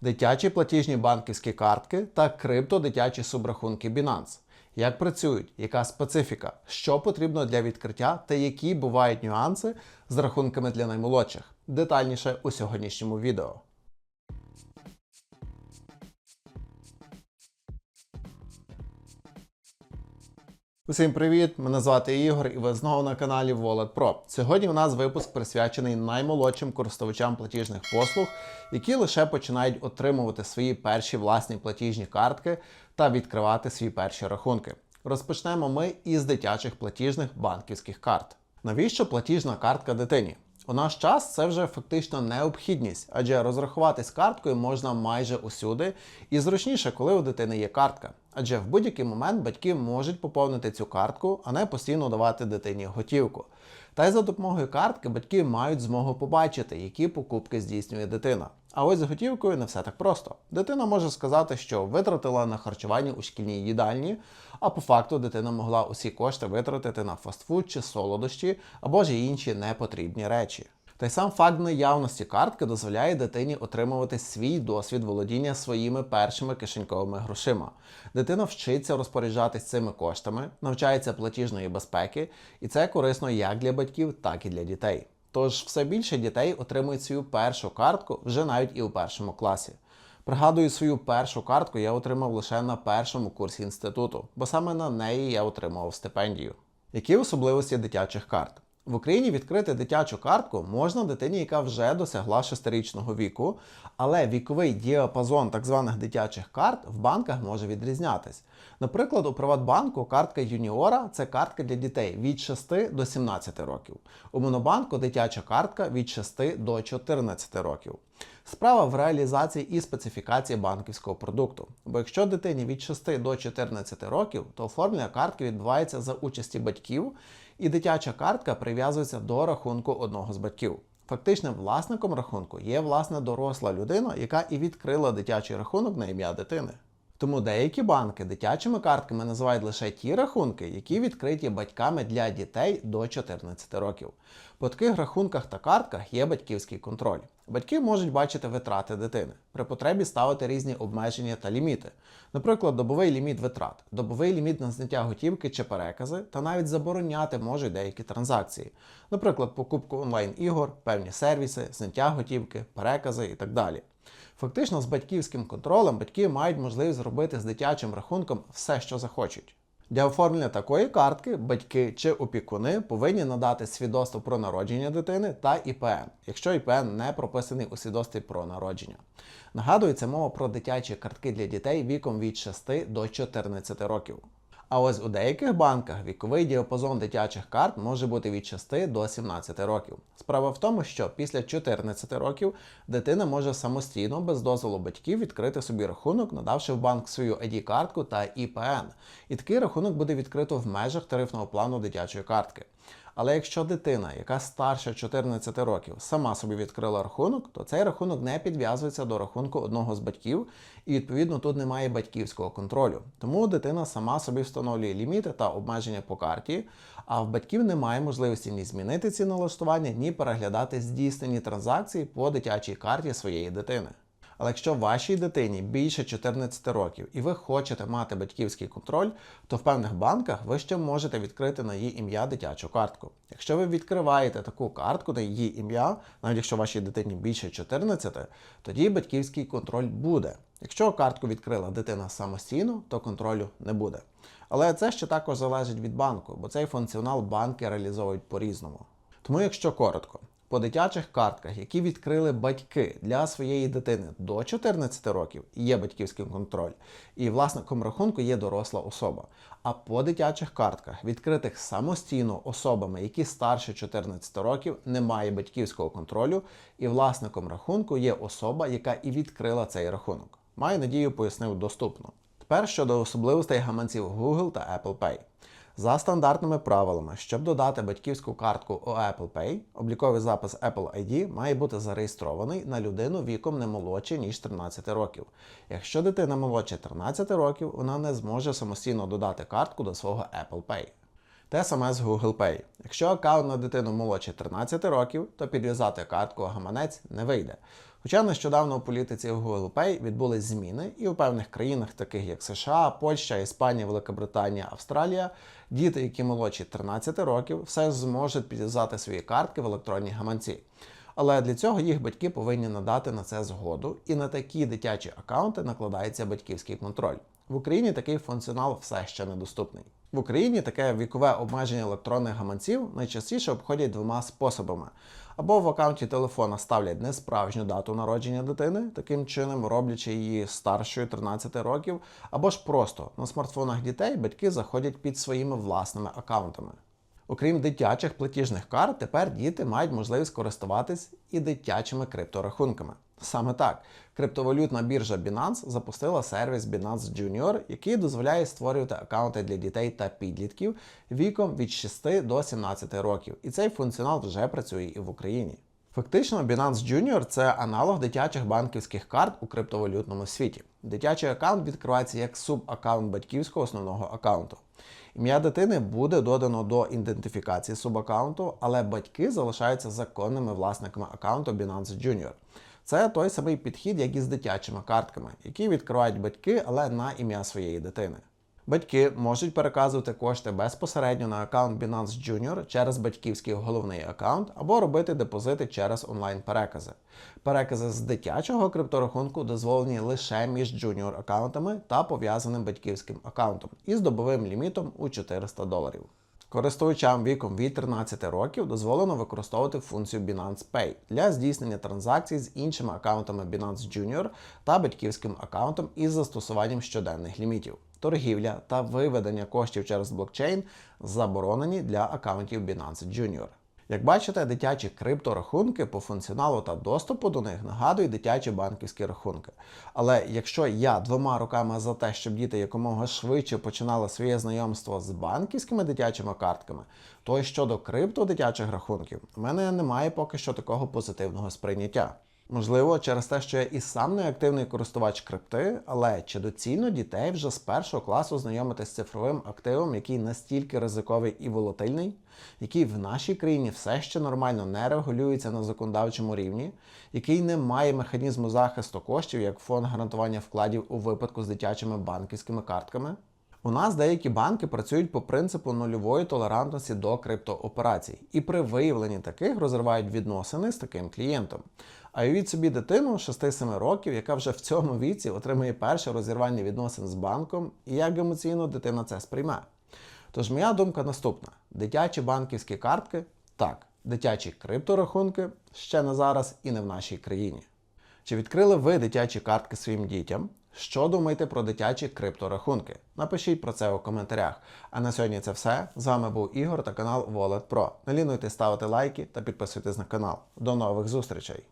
дитячі платіжні банківські картки та крипто-дитячі субрахунки Binance. Як працюють, яка специфіка, що потрібно для відкриття та які бувають нюанси з рахунками для наймолодших. Детальніше у сьогоднішньому відео. Усім привіт! Мене звати Ігор, і ви знову на каналі Wallet Pro. Сьогодні у нас випуск присвячений наймолодшим користувачам платіжних послуг, які лише починають отримувати свої перші власні платіжні картки та відкривати свої перші рахунки. Розпочнемо ми із дитячих платіжних банківських карт. Навіщо платіжна картка дитині? У наш час це вже фактично необхідність, адже розрахуватись карткою можна майже усюди, і зручніше, коли у дитини є картка. Адже в будь-який момент батьки можуть поповнити цю картку, а не постійно давати дитині готівку. Та й за допомогою картки батьки мають змогу побачити, які покупки здійснює дитина. А ось з готівкою не все так просто. Дитина може сказати, що витратила на харчування у шкільній їдальні, а по факту дитина могла усі кошти витратити на фастфуд чи солодощі або ж інші непотрібні речі. Та й сам факт наявності картки дозволяє дитині отримувати свій досвід володіння своїми першими кишеньковими грошима. Дитина вчиться розпоряджатись цими коштами, навчається платіжної безпеки, і це корисно як для батьків, так і для дітей. Тож все більше дітей отримують свою першу картку вже навіть і у першому класі. Пригадую, свою першу картку я отримав лише на першому курсі інституту, бо саме на неї я отримував стипендію. Які особливості дитячих карт? В Україні відкрити дитячу картку можна дитині, яка вже досягла шестирічного віку, але віковий діапазон так званих дитячих карт в банках може відрізнятись. Наприклад, у Приватбанку картка юніора це картка для дітей від 6 до 17 років. У Монобанку дитяча картка від 6 до 14 років. Справа в реалізації і специфікації банківського продукту. Бо якщо дитині від 6 до 14 років, то оформлення картки відбувається за участі батьків, і дитяча картка прив'язується до рахунку одного з батьків. Фактичним власником рахунку є власне доросла людина, яка і відкрила дитячий рахунок на ім'я дитини. Тому деякі банки дитячими картками називають лише ті рахунки, які відкриті батьками для дітей до 14 років. По таких рахунках та картках є батьківський контроль. Батьки можуть бачити витрати дитини, при потребі ставити різні обмеження та ліміти, наприклад, добовий ліміт витрат, добовий ліміт на зняття готівки чи перекази, та навіть забороняти можуть деякі транзакції, наприклад, покупку онлайн-ігор, певні сервіси, зняття готівки, перекази і так далі. Фактично, з батьківським контролем батьки мають можливість зробити з дитячим рахунком все, що захочуть. Для оформлення такої картки батьки чи опікуни повинні надати свідоцтво про народження дитини та ІПН, якщо ІПН не прописаний у свідоцтві про народження. Нагадую, це мова про дитячі картки для дітей віком від 6 до 14 років. А ось у деяких банках віковий діапазон дитячих карт може бути від 6 до 17 років. Справа в тому, що після 14 років дитина може самостійно, без дозволу батьків, відкрити собі рахунок, надавши в банк свою ID-картку та ІПН. І такий рахунок буде відкрито в межах тарифного плану дитячої картки. Але якщо дитина, яка старша 14 років, сама собі відкрила рахунок, то цей рахунок не підв'язується до рахунку одного з батьків, і відповідно тут немає батьківського контролю. Тому дитина сама собі встановлює ліміти та обмеження по карті, а в батьків немає можливості ні змінити ці налаштування, ні переглядати здійснені транзакції по дитячій карті своєї дитини. Але якщо вашій дитині більше 14 років і ви хочете мати батьківський контроль, то в певних банках ви ще можете відкрити на її ім'я дитячу картку. Якщо ви відкриваєте таку картку на її ім'я, навіть якщо вашій дитині більше 14, тоді батьківський контроль буде. Якщо картку відкрила дитина самостійно, то контролю не буде. Але це ще також залежить від банку, бо цей функціонал банки реалізовують по-різному. Тому, якщо коротко, по дитячих картках, які відкрили батьки для своєї дитини до 14 років, є батьківський контроль, і власником рахунку є доросла особа. А по дитячих картках, відкритих самостійно особами, які старше 14 років, немає батьківського контролю, і власником рахунку є особа, яка і відкрила цей рахунок. Маю надію, пояснив доступно. Тепер щодо особливостей гаманців Google та Apple Pay. За стандартними правилами, щоб додати батьківську картку у Apple Pay, обліковий запис Apple ID має бути зареєстрований на людину віком не молодше, ніж 13 років. Якщо дитина молодше 13 років, вона не зможе самостійно додати картку до свого Apple Pay. Те саме з Google Pay. Якщо аккаунт на дитину молодше 13 років, то підв'язати картку гаманець не вийде. Хоча нещодавно у політиці Google Pay відбулись зміни, і у певних країнах, таких як США, Польща, Іспанія, Велика Британія, Австралія, діти, які молодші 13 років, все зможуть підв'язати свої картки в електронній гаманці. Але для цього їх батьки повинні надати на це згоду, і на такі дитячі акаунти накладається батьківський контроль. В Україні такий функціонал все ще недоступний. В Україні таке вікове обмеження електронних гаманців найчастіше обходять двома способами: або в аккаунті телефона ставлять несправжню дату народження дитини, таким чином роблячи її старшою 13 років, або ж просто на смартфонах дітей батьки заходять під своїми власними аккаунтами. Окрім дитячих платіжних карт, тепер діти мають можливість користуватись і дитячими крипторахунками. Саме так, криптовалютна біржа Binance запустила сервіс Binance Junior, який дозволяє створювати аккаунти для дітей та підлітків віком від 6 до 17 років. І цей функціонал вже працює і в Україні. Фактично, Binance Junior це аналог дитячих банківських карт у криптовалютному світі. Дитячий аккаунт відкривається як субаккаунт батьківського основного аккаунту. Ім'я дитини буде додано до ідентифікації субаккаунту, але батьки залишаються законними власниками аккаунту Binance Junior. Це той самий підхід, як і з дитячими картками, які відкривають батьки, але на ім'я своєї дитини. Батьки можуть переказувати кошти безпосередньо на аккаунт Binance Junior через батьківський головний аккаунт або робити депозити через онлайн-перекази. Перекази з дитячого крипторахунку дозволені лише між junior аккаунтами та пов'язаним батьківським аккаунтом із добовим лімітом у 400 доларів. Користувачам віком від 13 років дозволено використовувати функцію Binance Pay для здійснення транзакцій з іншими аккаунтами Binance Junior та батьківським аккаунтом із застосуванням щоденних лімітів. Торгівля та виведення коштів через блокчейн заборонені для аккаунтів Binance Junior. Як бачите, дитячі крипторахунки по функціоналу та доступу до них нагадують дитячі банківські рахунки. Але якщо я двома руками за те, щоб діти якомога швидше починали своє знайомство з банківськими дитячими картками, то щодо крипто дитячих рахунків, у мене немає поки що такого позитивного сприйняття. Можливо, через те, що я і сам не активний користувач крипти, але чи доцільно дітей вже з першого класу знайомити з цифровим активом, який настільки ризиковий і волатильний, який в нашій країні все ще нормально не регулюється на законодавчому рівні, який не має механізму захисту коштів як фонд гарантування вкладів у випадку з дитячими банківськими картками? У нас деякі банки працюють по принципу нульової толерантності до криптооперацій, і при виявленні таких розривають відносини з таким клієнтом. А уявіть собі дитину 6-7 років, яка вже в цьому віці отримує перше розірвання відносин з банком, і як емоційно дитина це сприйме. Тож моя думка наступна: дитячі банківські картки так, дитячі крипторахунки ще не зараз і не в нашій країні. Чи відкрили ви дитячі картки своїм дітям? Що думаєте про дитячі крипторахунки? Напишіть про це у коментарях. А на сьогодні це все. З вами був Ігор та канал Wallet Pro. Не лінуйте ставити лайки та підписуйтесь на канал. До нових зустрічей!